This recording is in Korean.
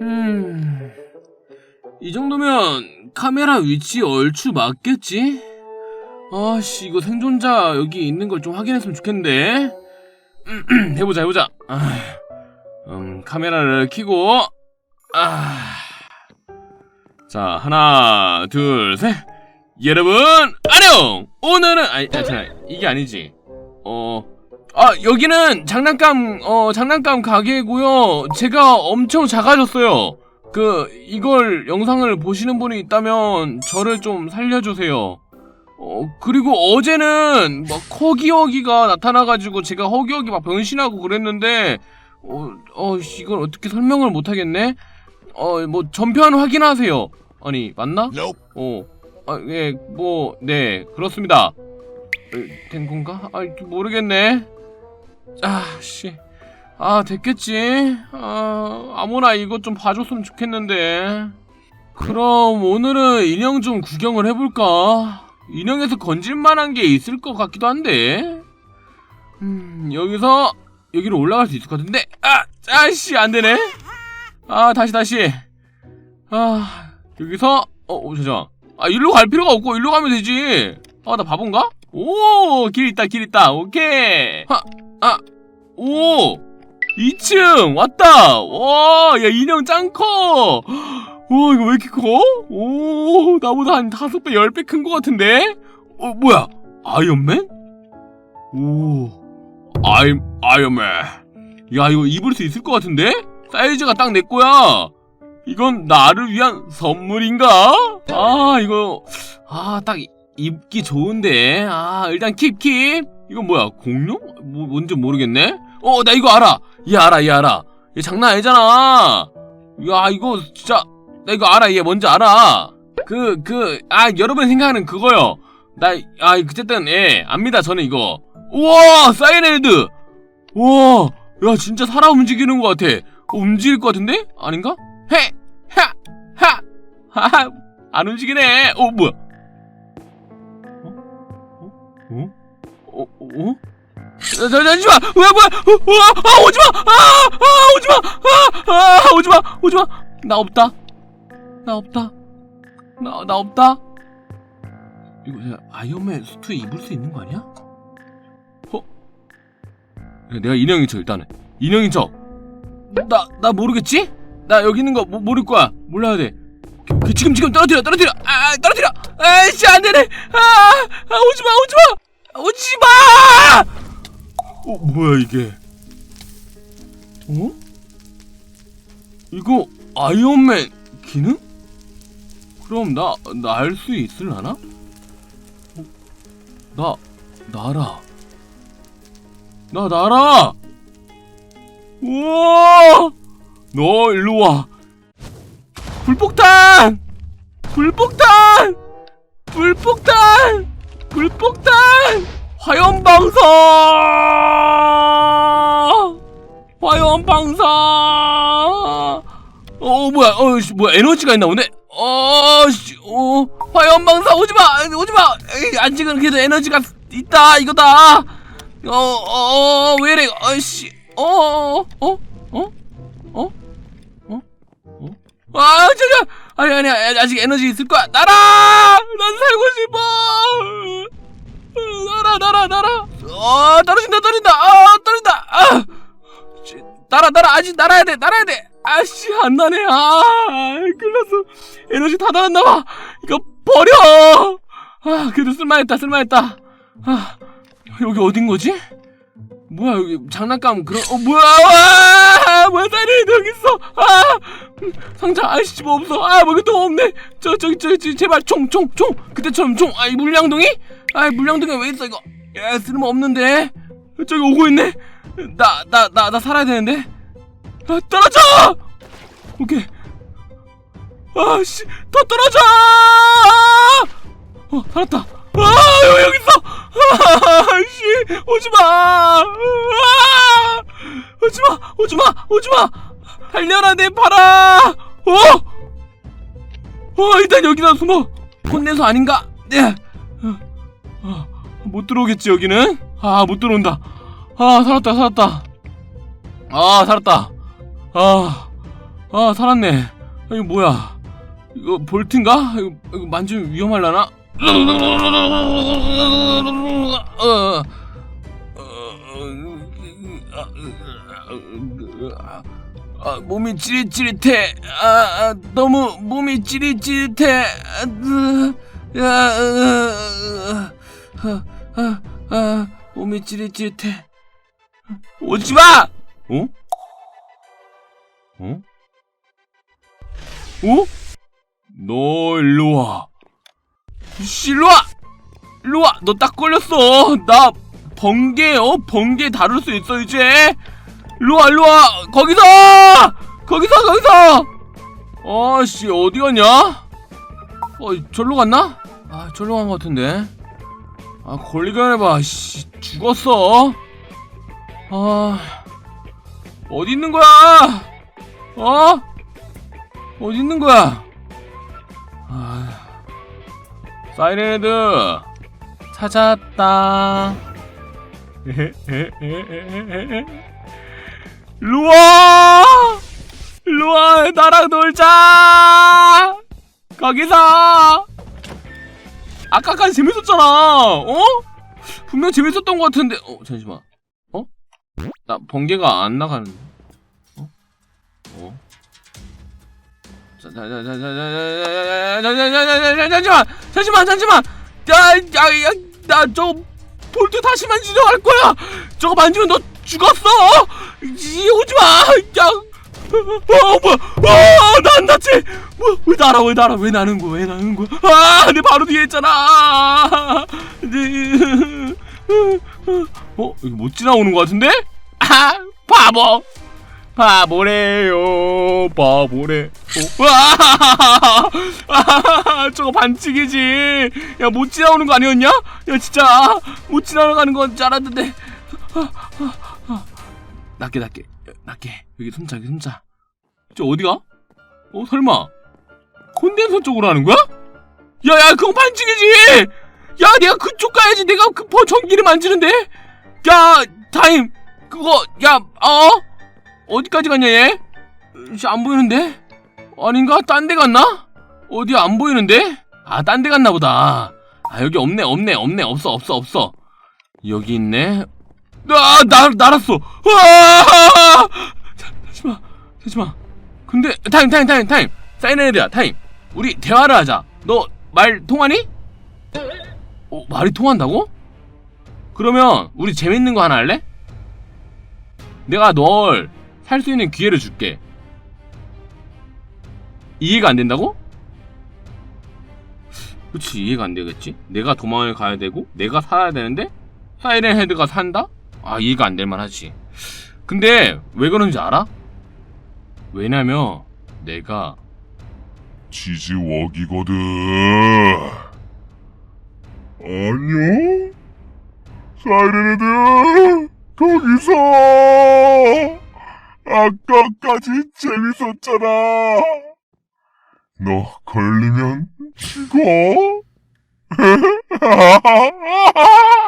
음, 이 정도면 카메라 위치 얼추 맞겠지? 아씨, 이거 생존자 여기 있는 걸 좀 확인했으면 좋겠는데. 해보자, 해보자. 아, 음, 카메라를 켜고, 아. 자, 하나, 둘, 셋. 여러분, 안녕! 오늘은, 아니, 아, 잠깐, 이게 아니지. 어, 아, 여기는 장난감, 어, 장난감 가게고요 제가 엄청 작아졌어요. 그, 이걸 영상을 보시는 분이 있다면, 저를 좀 살려주세요. 어, 그리고 어제는, 막, 허기허기가 나타나가지고, 제가 허기허기 막 변신하고 그랬는데, 어, 어, 씨, 이걸 어떻게 설명을 못하겠네? 어, 뭐, 전편 확인하세요. 아니, 맞나? 어, 아, 예, 뭐, 네, 그렇습니다. 에, 된 건가? 아, 모르겠네. 아, 씨. 아, 됐겠지? 아, 아무나 이것 좀 봐줬으면 좋겠는데. 그럼 오늘은 인형 좀 구경을 해볼까? 인형에서 건질만한 게 있을 것 같기도 한데. 음, 여기서, 여기로 올라갈 수 있을 것 같은데. 아, 아씨, 안 되네. 아, 다시, 다시. 아, 여기서, 어, 어, 잠시만. 아, 일로 갈 필요가 없고, 일로 가면 되지. 아, 나 바본가? 오, 길 있다, 길 있다. 오케이. 하, 아, 오! 2층! 왔다! 와, 야, 인형 짱 커! 와, 이거 왜 이렇게 커? 오, 나보다 한 5배, 10배 큰 것 같은데? 어, 뭐야? 아이언맨? 오, 아이, 아이언맨. 야, 이거 입을 수 있을 것 같은데? 사이즈가 딱 내 거야! 이건 나를 위한 선물인가? 아, 이거, 아, 딱 입기 좋은데. 아, 일단 킵킵. 이건 뭐야? 공룡? 뭐, 뭔지 모르겠네? 어, 나 이거 알아. 얘 알아, 얘 알아. 얘 장난 아니잖아. 야, 이거 진짜, 나 이거 알아. 얘 뭔지 알아. 그, 그, 아, 여러분 생각하는 그거요. 나, 아, 그쨌든, 예, 압니다, 저는 이거. 우와, 사이렌드! 우와, 야, 진짜 살아 움직이는 것 같아. 어, 움직일 것 같은데? 아닌가? 헤! 하! 하! 하하! 안 움직이네! 어, 뭐야? 어? 어? 자, 자, 잠시만! 왜, 뭐야! 어, 어, 아, 오지마! 아! 아, 오지마! 아! 아, 오지마! 오지마! 나 없다. 나 없다. 나, 나 없다. 이거 내가 아이언맨 수트 입을 수 있는 거 아니야? 어? 야, 내가 인형인 척, 일단은. 인형인 척. 나, 나 모르겠지? 나 여기 있는 거 모, 모를 거야. 몰라야 돼. 오케이, 오케이, 지금, 지금 떨어뜨려, 떨어뜨려! 아, 아, 떨어뜨려! 아이씨, 안 되네! 아, 아, 오지마, 오지마! 오지 마! 어, 뭐야, 이게? 어? 이거, 아이언맨 기능? 그럼 나, 날 수 있을라나? 어? 나, 나라. 나, 나라! 우와! 너 일로 와. 불폭탄! 불폭탄! 불폭탄! 불폭탄! 화염 방사! 화염 방사! 어 뭐야? 어 씨, 뭐야? 에너지가 있나 보네. 어, 씨, 어, 화염 방사 오지 마, 오지 마. 아직은 그래도 에너지가 있다 이거다. 어, 어, 어, 왜 이래? 어 씨, 어, 어, 어, 어, 어, 어, 어? 아, 잠깐. 아니 아니 아직 에너지 있을 거야. 날아! 난 살고 싶어. 날아 날아. 어, 떨어진다 떨어진다. 아, 떨어진다. 아, 씨, 날아 날아 아직 날아야 돼 날아야 돼. 아씨 안 나네. 아, 큰일났어. 에너지 다 나왔나 봐. 이거 버려. 아, 그래도 쓸만했다 쓸만했다. 아, 여기 어딘 거지? 뭐야 여기 장난감 그런 어 뭐야 아, 뭐야 사이렌 여기 있어 아 음, 상자 아이씨 뭐 없어 아뭐 또 없네 저 저기 저기 제발 총 총총 그때처럼 총아이 물량동이 아이 물량동이 왜 있어 이거 야 쓸모 없는데? 저기 오고 있네? 나 나 나 나 살아야 되는데? 아 떨어져! 오케이. 아 씨 더 떨어져! 어 살았다. 아 여기, 있어! 아 씨 오지 마! 아, 오지 마! 오지 마! 오지 마! 달려라 내 팔아! 어? 어 일단 여기다 숨어. 혼내서 아닌가? 네. 못 들어오겠지 여기는 아 못 들어온다 아 살았다 살았다 아 살았다 아아 살았네 아, 이거 뭐야 이거 볼트인가? 이거, 이거 만지면 위험할라나? 아, 몸이 찌릿찌릿해. 아, 아, 너무 몸이 찌릿찌릿해. 아, 으, 야, 으, 아, 아, 아, 몸이 찌릿찌릿해. 오지 마! 어? 어? 어? 너 일로 와. 씨, 일로 와! 일로 와! 너 딱 걸렸어! 나 번개, 어? 번개 다룰 수 있어, 이제! 일로 와, 일로 와! 거기서! 거기서, 거기서! 아씨, 어디 갔냐? 어, 절로 갔나? 아, 절로 간 것 같은데. 아, 걸리기만 해봐. 씨, 죽었어. 아, 어디 있는 거야? 어? 어디 있는 거야? 아, 사이렌헤드 찾았다. 루아! 루아, 나랑 놀자! 거기서! 아까까지 재밌었잖아. 어? 분명 재밌었던 것 같은데. 어 잠시만. 어? 나 번개가 안 나가는데. 어? 어? 잠시만 잠시만 잠시만 야야야 나저 볼트 다시 만지려 할 거야 저거 만지면 너 죽었어 이 오지마 야 어, 뭐야! 어, 나안 다치! 뭐, 왜 날아, 왜 날아, 왜 나는 거야, 왜 나는 거야? 아, 내 바로 뒤에 있잖아! 네. 어, 이거 못 지나오는 것 같은데? 아, 바보! 바보래요, 바보래. 어, 와! 아, 저거 반칙이지. 야, 못 지나오는 거 아니었냐? 야, 진짜 못 지나가는 건 줄 알았는데. 낮게, 낮게, 낮게. 여기 손자, 여기 손자. 저 어디가? 어, 설마 콘덴서 쪽으로 하는 거야? 야, 야, 그거 반칙이지. 야, 내가 그쪽 가야지. 내가 그 버- 전기를 만지는데. 야, 타임. 그거, 야, 어? 어디까지 갔냐 얘? 씨, 안 보이는데? 아닌가? 딴 데 갔나? 어디 안 보이는데? 아, 딴 데 갔나 보다. 아, 여기 없네, 없네, 없네, 없어, 없어, 없어. 여기 있네. 아, 날, 날았어. 와! 자, 잠시만, 잠시만. 근데, 타임, 타임, 타임, 타임. 사이렌헤드야, 타임. 우리 대화를 하자. 너 말 통하니? 어, 말이 통한다고? 그러면, 우리 재밌는 거 하나 할래? 내가 널 살 수 있는 기회를 줄게. 이해가 안 된다고? 그치 이해가 안 되겠지? 내가 도망을 가야 되고 내가 살아야 되는데 사이렌 헤드가 산다? 아 이해가 안 될 만하지. 근데 왜 그런지 알아? 왜냐면 내가 지지웍이거든. 안녕? 사이렌헤드, 거기서! 아까까지 재밌었잖아. 너 걸리면 죽어?